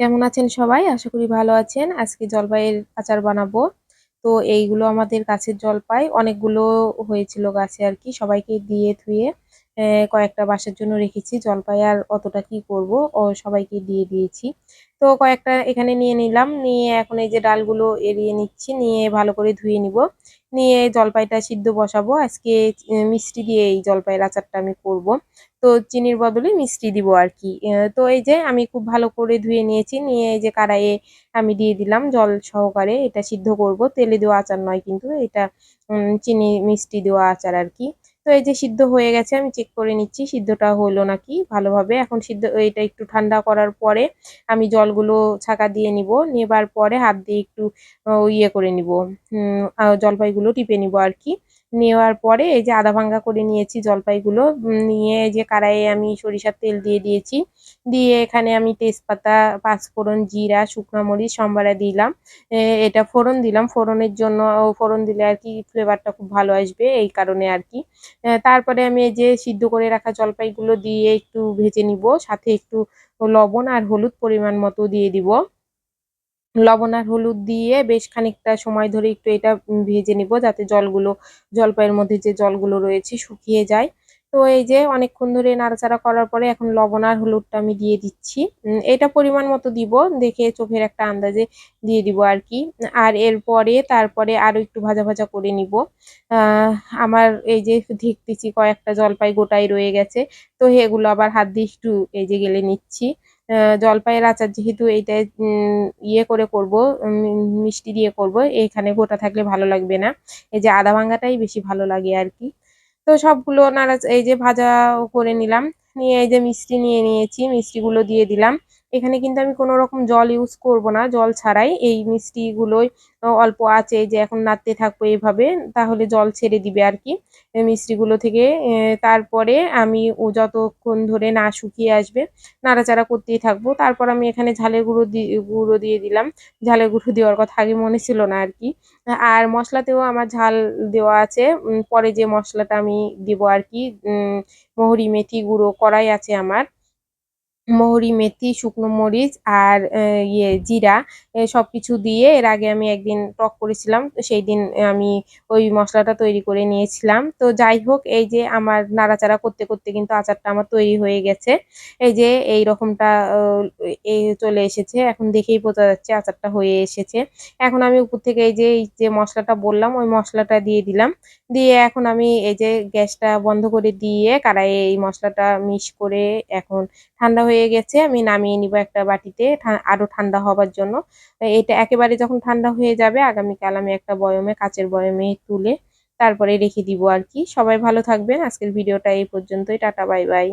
কেমন আছেন সবাই? আশা করি ভালো আছেন। আজকে জলপাইয়ের আচার বানাবো। তো এইগুলো আমাদের গাছের জলপাই। অনেকগুলো হয়েছিল গাছে আর কি। সবাইকে দিয়ে ধুয়ে কয়েকটা বাসার জন্য রেখেছি। জলপাই আর অতটা কি করব, ও সবাইকে দিয়ে দিয়েছি। তো কয়েকটা এখানে নিয়ে নিলাম, নিয়ে এখন এই যে ডালগুলো এড়িয়ে নিচ্ছি, নিয়ে ভালো করে ধুয়ে নিব। নিয়ে জলপাইটা সিদ্ধ বসাবো। আজকে মিষ্টি দিয়ে এই জলপাইয়ের আচারটা আমি করব। তো চিনির বদলে মিষ্টি দিব আর কি। তো এই যে আমি খুব ভালো করে ধুয়ে নিয়েছি, নিয়ে এই যে কারাইয়ে আমি দিয়ে দিলাম জল সহকারে। এটা সিদ্ধ করব। তেলে দেওয়া আচার নয় কিন্তু এটা চিনি মিষ্টি দেওয়া আচার আর কি। তো এই যে সিদ্ধ হয়ে গেছে, আমি চেক করে নিচ্ছি, সিদ্ধটা হলো নাকি ভালোভাবে। এখন সিদ্ধ এটা একটু ঠান্ডা করার পরে আমি জলগুলো ছাঁকা দিয়ে নিব, নেবার পরে হাত দিয়ে একটু ইয়ে করে নিব। জলপাইগুলো টিপে নিব আর কি। নেওয়ার পরে এই যে আধা ভাঙ্গা করে নিয়েছি জলপাইগুলো নিয়ে যে কারাইয়ে আমি সরিষার তেল দিয়ে দিয়েছি। দিয়ে এখানে আমি তেজপাতা, পাঁচফোড়ন, জিরা, শুকনো মরিচ, সম্বারা দিলাম। এটা ফোড়ন দিলাম। ফোড়নের জন্য ফোড়ন দিলে আর কি ফ্লেভারটা খুব ভালো আসবে এই কারণে আর কি। তারপরে আমি এই যে সিদ্ধ করে রাখা জলপাইগুলো দিয়ে একটু ভেজে নিব। সাথে একটু লবণ আর হলুদ পরিমাণ মতো দিয়ে দিব। লবণ আর হলুদ দিয়ে বেশ খানিকটা সময় ধরে একটু এটা ভেজে নিব যাতে জলগুলো, জলপাইয়ের মধ্যে যে জলগুলো রয়েছে শুকিয়ে যায়। তো এই যে অনেকক্ষণ ধরে নাড়াচাড়া করার পরে এখন লবণ আর হলুদটা আমি দিয়ে দিচ্ছি। এটা পরিমাণ মতো দিব, দেখে চোখের একটা আন্দাজে দিয়ে দিব আর কি। আর এরপরে তারপরে আরও একটু ভাজা ভাজা করে নিব। আমার এই যে দেখতেছি কয়েকটা জলপাই গোটাই রয়ে গেছে। তো এগুলো আবার হাত দিয়ে একটু এই যে গেলে নিচ্ছি। জলপাইয়ের আচার যেহেতু এইটা ইয়ে করে করব মিষ্টি দিয়ে করব এখানে গোটা থাকলে ভালো লাগবে না। এই যে আদা ভাঙ্গাটাই বেশি ভালো লাগে আর কি। তো সবগুলো নাড়া এই যে ভাজা করে নিলাম, নিয়ে এই যে মিষ্টি নিয়ে নিয়েছি, মিষ্টিগুলো দিয়ে দিলাম। এখানে কিন্তু আমি কোনো রকম জল ইউজ করব না, জল ছাড়াই এই মিষ্টিগুলোই অল্প আছে যে এখন নাড়তে থাকব এভাবে, তাহলে জল ছেড়ে দিবে আর কি। মিষ্টিগুলো থেকে তারপরে আমি ও যতক্ষণ ধরে না শুকিয়ে আসবে, নাড়াচাড়া করতেই থাকব। তারপর আমি এখানে ঝালের গুঁড়ো গুঁড়ো দিয়ে দিলাম। ঝালের গুঁড়ো দেওয়ার কথা আগে মনে ছিল না আর কি। আর মশলাতেও আমার ঝাল দেওয়া আছে পরে যে মশলাটা আমি দেবো আর কি মহরি, মেথি গুঁড়ো করাই আছে আমার। মৌরি মেথি, শুকনো মরিচ আর ইয়ে জিরা সব কিছু দিয়ে এর আগে আমি একদিন টক করেছিলাম। তো সেই দিন আমি ওই মশলাটা তৈরি করে নিয়েছিলাম। তো যাই হোক, এই যে আমার নাড়াচাড়া করতে করতে কিন্তু আচারটা আমার তৈরি হয়ে গেছে। এই যে এই রকমটা এই চলে এসেছে। এখন দেখেই বোঝা যাচ্ছে আচারটা হয়ে এসেছে। এখন আমি উপর থেকে এই যে এই যে মশলাটা বললাম, ওই মশলাটা দিয়ে দিলাম। দিয়ে এখন আমি এই যে গ্যাসটা বন্ধ করে দিয়ে কারাইয়ে এই মশলাটা মিশ করে এখন ঠান্ডা হয়ে গেছে, আমি নামিয়ে নিব একটা বাটিতে আরও ঠান্ডা হবার জন্য। এটা একেবারে যখন ঠান্ডা হয়ে যাবে, আগামীকাল আমি একটা বয়মে, কাচের বয়মে তুলে তারপরে রেখে দিব আর কি। সবাই ভালো থাকবেন, আজকের ভিডিওটা এই পর্যন্তই, টাটা, বাই বাই।